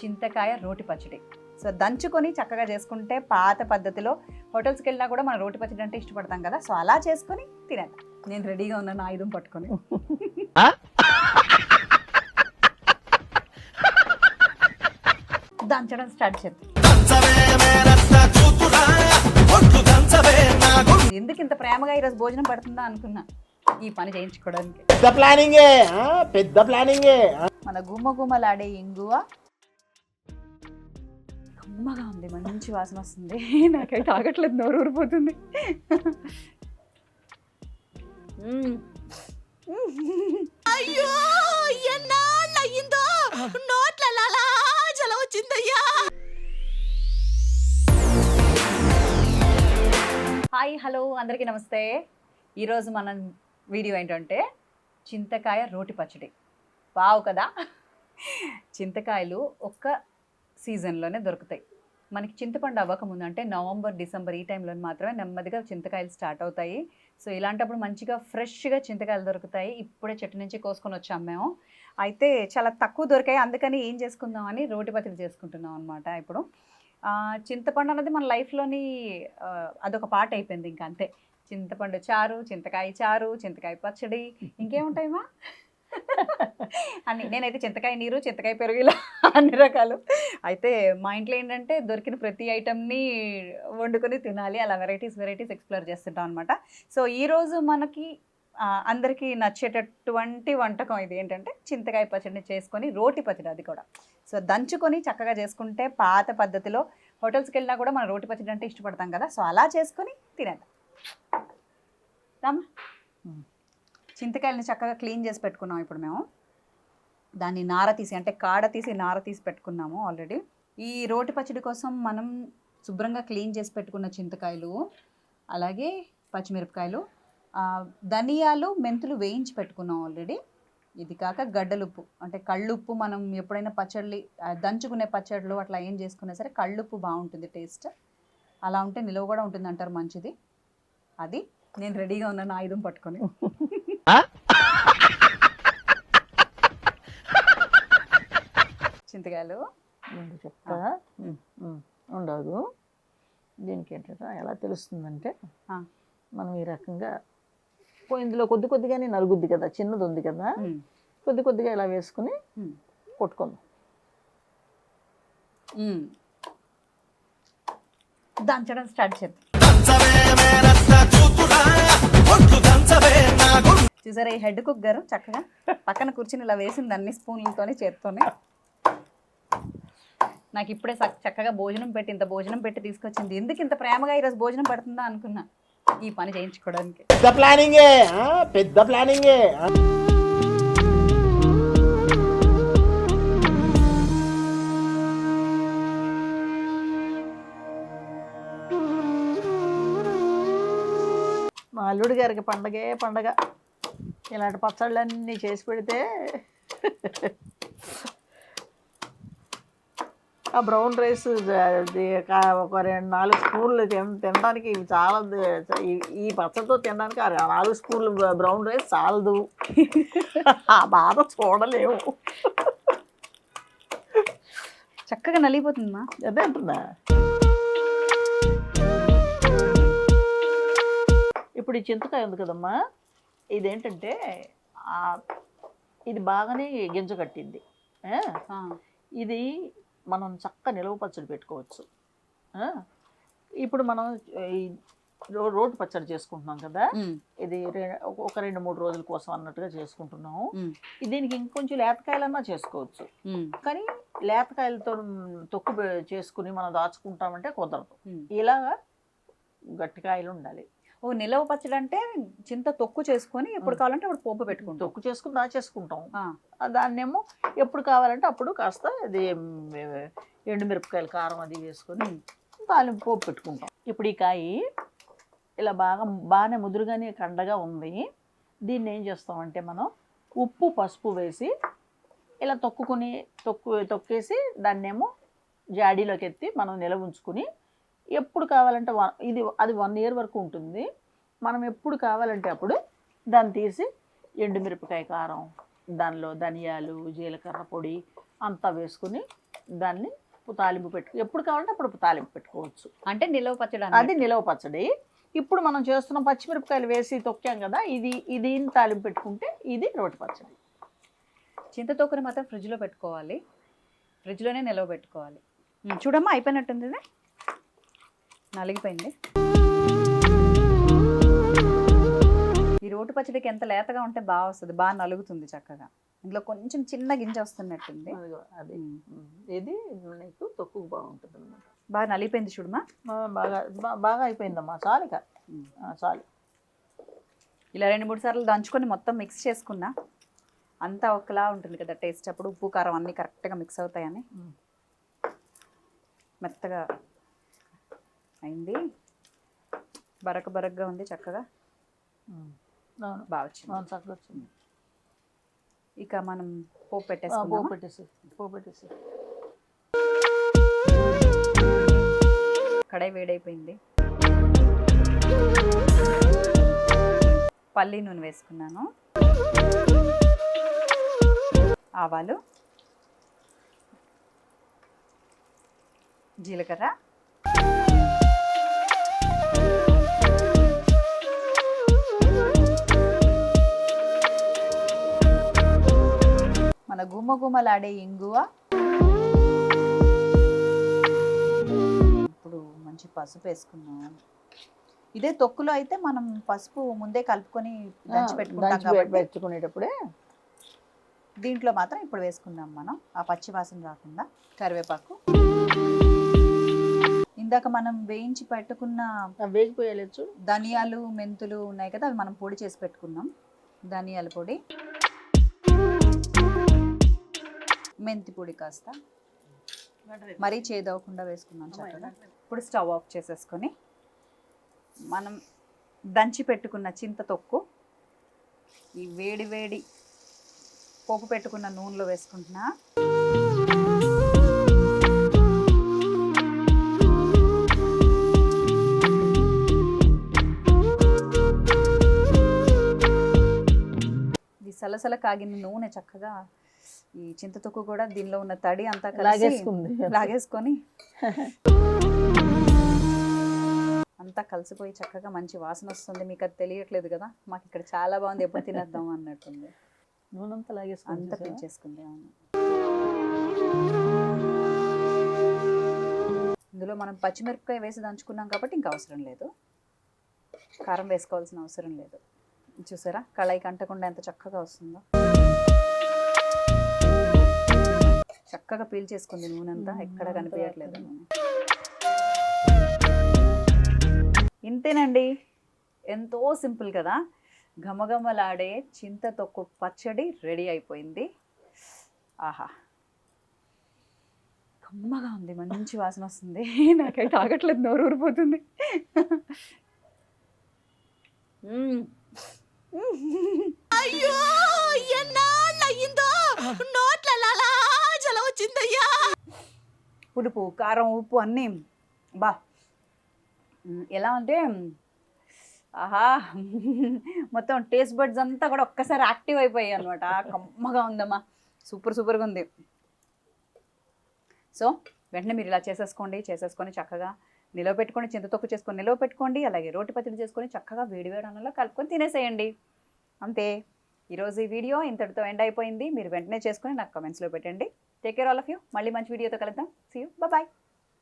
చింతకాయ రోటి పచ్చడి. సో దంచుకొని చక్కగా చేసుకుంటే పాత పద్ధతిలో హోటల్స్కి వెళ్ళినా కూడా మనం రోటి పచ్చడి అంటే ఇష్టపడతాం కదా. సో అలా చేసుకొని తినేద్దాం. నేను రెడీగా ఉన్నాను ఆయుధం పట్టుకొని. దంచడం స్టార్ట్ చేద్దాం. ఎందుకు ఇంత ప్రేమగా ఈరోజు భోజనం పడుతుందా అనుకున్నా. ఈ పని చేయించుకోవడానికి. పెద్ద ప్లానింగే పెద్ద ప్లానింగే. మన గుమ్మ గుమ్మలాడే ఇంగువ కమ్మగా ఉంది మంచి వాసన వస్తుంది. నాకైతే ఆగట్లేదు నోరు ఊరిపోతుంది. అయ్యో ఎన్నాళ్ళు అయ్యిందో? నోట్ల జల వచ్చిందయ్యా. హాయ్ హలో అందరికీ నమస్తే. ఈరోజు మన వీడియో ఏంటంటే చింతకాయ రోటి పచ్చడి. వావ్ కదా. చింతకాయలు ఒక్క సీజన్లోనే దొరుకుతాయి. మనకి చింతపండు అవ్వకముందు అంటే నవంబర్ డిసెంబర్ ఈ టైంలో మాత్రమే నెమ్మదిగా చింతకాయలు స్టార్ట్ అవుతాయి. సో ఇలాంటప్పుడు మంచిగా ఫ్రెష్గా చింతకాయలు దొరుకుతాయి. ఇప్పుడే చెట్టు నుంచి కోసుకొని వచ్చాం మేము. అయితే చాలా తక్కువ దొరికాయి. అందుకని ఏం చేసుకుందామని రోటి పచ్చడి చేసుకుంటున్నాం అనమాట ఇప్పుడు. చింతపండు అనేది మన లైఫ్లోని అదొక పార్ట్ అయిపోయింది ఇంకా అంతే. చింతపండు చారు చింతకాయ చారు చింతకాయ పచ్చడి ఇంకేముంటాయమ్మా అని. నేనైతే చింతకాయ నీరు చింతకాయ పెరుగు ఇలా అన్ని రకాలు. అయితే మా ఇంట్లో ఏంటంటే దొరికిన ప్రతి ఐటమ్ని వండుకొని తినాలి అలా వెరైటీస్ వెరైటీస్ ఎక్స్ప్లోర్ చేస్తుంటాం అనమాట సో ఈరోజు మనకి అందరికీ నచ్చేటటువంటి వంటకం ఇది ఏంటంటే చింతకాయ పచ్చడిని చేసుకొని రోటి పచ్చడి అది కూడా. సో దంచుకొని చక్కగా చేసుకుంటే పాత పద్ధతిలో హోటల్స్కి వెళ్ళినా కూడా మనం రోటి పచ్చడి అంటే ఇష్టపడతాం కదా. సో అలా చేసుకొని తినేద్దాం. రామ్మా చింతకాయలని చక్కగా క్లీన్ చేసి పెట్టుకున్నాం ఇప్పుడు మేము. దాన్ని నార తీసి అంటే కాడ తీసి నార తీసి పెట్టుకున్నాము ఆల్రెడీ ఈ రోటి పచ్చడి కోసం మనం శుభ్రంగా క్లీన్ చేసి పెట్టుకున్న చింతకాయలు అలాగే పచ్చిమిరపకాయలు ధనియాలు మెంతులు వేయించి పెట్టుకున్నాం ఆల్రెడీ ఇది కాక గడ్డలుప్పు అంటే కళ్ళుప్పు మనం ఎప్పుడైనా పచ్చళ్ళు దంచుకునే పచ్చళ్ళు అట్లా ఏం చేసుకున్నా సరే కళ్ళుప్పు బాగుంటుంది టేస్ట్ అలా ఉంటే నిలువ కూడా ఉంటుంది అంటారు మంచిది. అది నేను రెడీగా ఉన్నాను ఆయుధం పట్టుకొని. చింతకాయలు చెప్తా ఉండదు దీనికి ఏంటంటే ఎలా తెలుస్తుందంటే. మనం ఈ రకంగా ఇందులో కొద్ది కొద్దిగానే నలుగుద్ది కదా చిన్నది ఉంది కదా. కొద్ది కొద్దిగా ఇలా వేసుకుని. కొట్టుకుందాం. దంచడం స్టార్ట్ చేద్దాం చూసారా ఈ హెడ్ కుక్ గారు చక్కగా పక్కన కూర్చుని ఇలా వేసింది అన్ని స్పూన్లతోనే చేత్తోనే నాకు ఇప్పుడే చక్- చక్కగా భోజనం పెట్టి ఇంత భోజనం పెట్టి తీసుకొచ్చింది. ఎందుకు ఇంత ప్రేమగా ఈరోజు భోజనం పెడుతుందా అనుకున్నా. ఈ పని చేయించుకోవడానికి. పెద్ద ప్లానింగే పెద్ద ప్లానింగే. మా అల్లుడి గారికి పండగే పండగ. ఇలాంటి పచ్చళ్ళన్నీ చేసి పెడితే ఆ బ్రౌన్ రైస్ ఒక రెండు నాలుగు స్పూన్లు తిన తినడానికి ఇవి చాలా ఈ- ఈ పచ్చడితో తినడానికి ఆ నాలుగు స్పూన్లు బ్రౌన్ రైస్ చాలదు. ఆ బాధ చూడలేము. చక్కగా నలిగిపోతుందమ్మా. అదే అంటున్నా. ఇప్పుడు ఈ చింతకాయ ఉంది కదమ్మా. ఇదేంటంటే ఇది బాగానే గింజ కట్టింది. ఇది మనం చక్క నిలవ పచ్చడి పెట్టుకోవచ్చు ఇప్పుడు మనం ఈ రో- రోటి పచ్చడి చేసుకుంటున్నాం కదా. ఇది ఒక రెండు మూడు రోజుల కోసం అన్నట్టుగా చేసుకుంటున్నాము. దీనికి ఇంకొంచెం లేతకాయలన్నా చేసుకోవచ్చు. కానీ లేతకాయలతో తొక్కు చేసుకుని మనం దాచుకుంటామంటే కుదరదు మ్మ్. ఇలా గట్టికాయలు ఉండాలి ఓ నిలవ పచ్చడి అంటే చింత తొక్కు చేసుకొని ఎప్పుడు. కావాలంటే అప్పుడు పోపు పెట్టుకుంటాం. తొక్కు చేసుకుని దాచేసుకుంటాం దాన్నేమో ఎప్పుడు కావాలంటే అప్పుడు కాస్త ఇది ఎండుమిరపకాయలు కారం అది వేసుకొని తాలింపు పోపు పెట్టుకుంటాం. ఇప్పుడు ఈ కాయ ఇలా బాగా బాగానే ముదురుగానే కండగా ఉంది. దీన్ని ఏం చేస్తామంటే మనం ఉప్పు పసుపు వేసి ఇలా తొక్కుని తొక్కు తొక్కేసి దాన్నేమో జాడీలోకి ఎత్తి మనం నిలవ ఉంచుకుని ఎప్పుడు కావాలంటే వన్ ఇది అది వన్ ఇయర్ వరకు ఉంటుంది. మనం ఎప్పుడు కావాలంటే అప్పుడు దాన్ని తీసి ఎండుమిరపకాయ కారం దానిలో ధనియాలు జీలకర్ర పొడి అంతా వేసుకుని దాన్ని తాలింపు పెట్టు ఎప్పుడు కావాలంటే అప్పుడు తాలింపు పెట్టుకోవచ్చు. అంటే నిలవ పచ్చడి అది. నిలవ పచ్చడి. ఇప్పుడు మనం చేస్తున్న పచ్చిమిరపకాయలు వేసి తొక్కాం కదా ఇది ఇది తాలింపు పెట్టుకుంటే ఇది రోటి పచ్చడి. చింతతొక్కుని మాత్రం ఫ్రిడ్జ్లో పెట్టుకోవాలి. ఫ్రిడ్జ్లోనే నిలవ పెట్టుకోవాలి. చూడమ్మా అయిపోయినట్టుంది. నలిగిపోయింది. ఈ రోటి పచ్చడికి ఎంత లేతగా ఉంటే బాగా వస్తుంది బాగా నలుగుతుంది చక్కగా. ఇందులో కొంచెం చిన్న గింజ వస్తున్నట్టుంది. అది. ఇది నీకు తొక్కు బాగుంటుంది అనమాట బాగా నలిగిపోయింది చూడమ్మా బాగా బాగా అయిపోయిందమ్మా చాలు చాలు. ఇలా రెండు మూడు సార్లు దంచుకొని మొత్తం మిక్స్ చేసుకున్నా అంతా ఒకలా ఉంటుంది కదా టేస్ట్. అప్పుడు ఉప్పు కారం అన్నీ కరెక్ట్గా మిక్స్ అవుతాయని. మెత్తగా అయింది. బరక బరకగా ఉంది చక్కగా. బాగా వచ్చింది. చక్కగా వచ్చింది. ఇక మనం పోపు ఆ, పెట్టేసుకున్నాం పోపు పెట్టేసి పోపు పెట్టేసి కడాయి వేడైపోయింది. పల్లి నూనె వేసుకున్నాను. ఆవాలు. జీలకర్ర. మన గుమ్మ గుమ్మలాడే ఇంగువ. ఇప్పుడు మంచి పసుపు వేసుకున్నాం. ఇదే తొక్కులో అయితే మనం పసుపు ముందే కలుపుకొని దంచి పెట్టుకుంటాం కాబట్టి పెట్టుకునేటప్పుడే? దీంట్లో మాత్రం ఇప్పుడు వేసుకుందాం మనం. ఆ పచ్చి వాసన రాకుండా కరివేపాకు. ఇందాక మనం వేయించి పెట్టుకున్న ఆ, వేగిపోయాలి చూడు. ధనియాలు మెంతులు ఉన్నాయి కదా అవి మనం పొడి చేసి పెట్టుకున్నాం. ధనియాల పొడి. మెంతి పొడి కాస్త. మరీ చేదవకుండా వేసుకున్నాం చక్కగా. ఇప్పుడు స్టవ్ ఆఫ్ చేసేసుకొని మనం దంచి పెట్టుకున్న చింత తొక్కు ఈ వేడి వేడి పోపు పెట్టుకున్న నూనెలో వేసుకుంటున్నా. సలసల కాగిన నూనె చక్కగా ఈ చింత తొక్కు కూడా దీనిలో ఉన్న తడి అంతా కలిసి లాగేసుకుంది. లాగేసుకొని అంతా కలిసిపోయి చక్కగా మంచి వాసన వస్తుంది. మీకు అది తెలియట్లేదు కదా. మాకు ఇక్కడ చాలా బాగుంది. ఎప్పుడు తినేద్దాం అన్నట్టుంది. నూనెంతా లాగేసుకుంది అంతా చూసావా? పీల్చేసుకుంది అవును. ఇందులో మనం పచ్చిమిరపకాయ వేసి దంచుకున్నాం కాబట్టి ఇంకా అవసరం లేదు. కారం వేసుకోవాల్సిన అవసరం లేదు. చూసారా? కళాయికి అంటకుండా ఎంత చక్కగా వస్తుందో. చక్కగా పీల్చేసుకుంది నూనె అంతా ఎక్కడ కనిపించట్లేదు నూనె ఇంతేనండి. ఎంతో సింపుల్ కదా. ఘమఘమలాడే చింత తొక్కు పచ్చడి రెడీ అయిపోయింది. ఆహా. కమ్మగా ఉంది మంచి వాసన వస్తుంది. నాకైతే ఆగట్లేదు నోరు ఊరిపోతుంది. అయ్యో నోట్ల వచ్చిందయ్యా. పులుపు కారం ఉప్పు అన్నీ. బా. ఎలా అంటే ఆహా మొత్తం టేస్ట్ బర్డ్స్ అంతా కూడా ఒక్కసారి యాక్టివ్ అయిపోయాయి అనమాట కమ్మగా ఉందమ్మా. సూపర్ సూపర్గా ఉంది. సో వెంటనే మీరు ఇలా చేసేసుకోండి చేసేసుకొని చక్కగా నిలవ పెట్టుకొని చింతతొక్కు చేసుకొని నిలవ పెట్టుకోండి అలాగే రోటి పచ్చడి చేసుకొని చక్కగా వేడి వేడి అన్నంలో కలుపుకొని తినేసేయండి. అంతే. ఈరోజు ఈ వీడియో ఇంతటితో ఎండ్ అయిపోయింది. మీరు వెంటనే చేసుకొని నాకు కమెంట్స్లో పెట్టండి. Take care all of you మళ్ళీ మంచి వీడియోతో కలుద్దాం. See you bye